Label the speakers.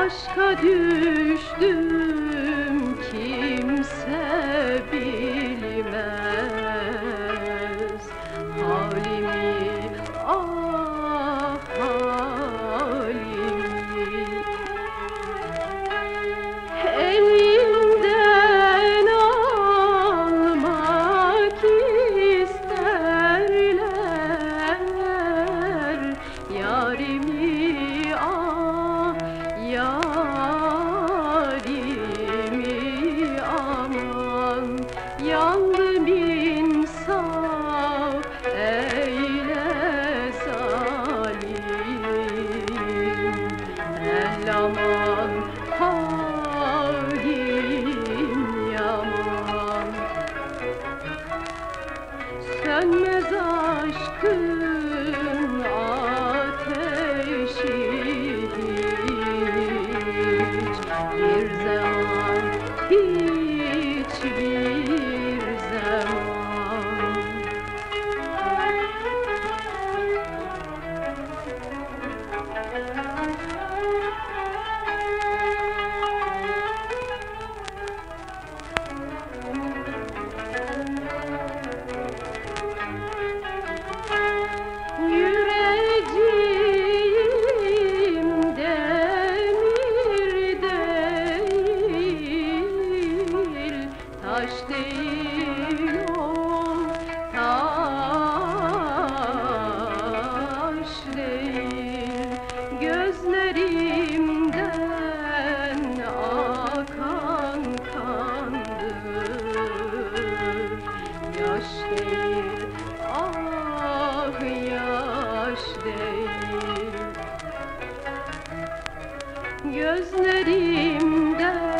Speaker 1: Aşka düştüm kimse bilmez. Halimi ah halimi. Elinden almak isterler Yarimi Sönmez aşkın ateşi hiç Bir zaman hiçbir Ah, gözlerimden